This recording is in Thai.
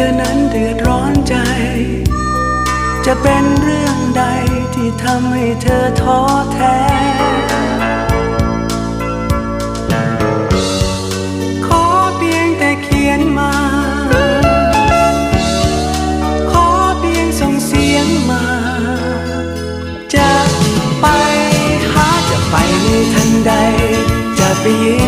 ธอนั้นเดือดร้อนใจ จะเป็นเรื่องใดที่ทำให้เธอท้อแท้ ขอเพียงแต่เขียนมา ขอเพียงส่งเสียงมา จะไปหาจะไปในทันใด จะไปยืน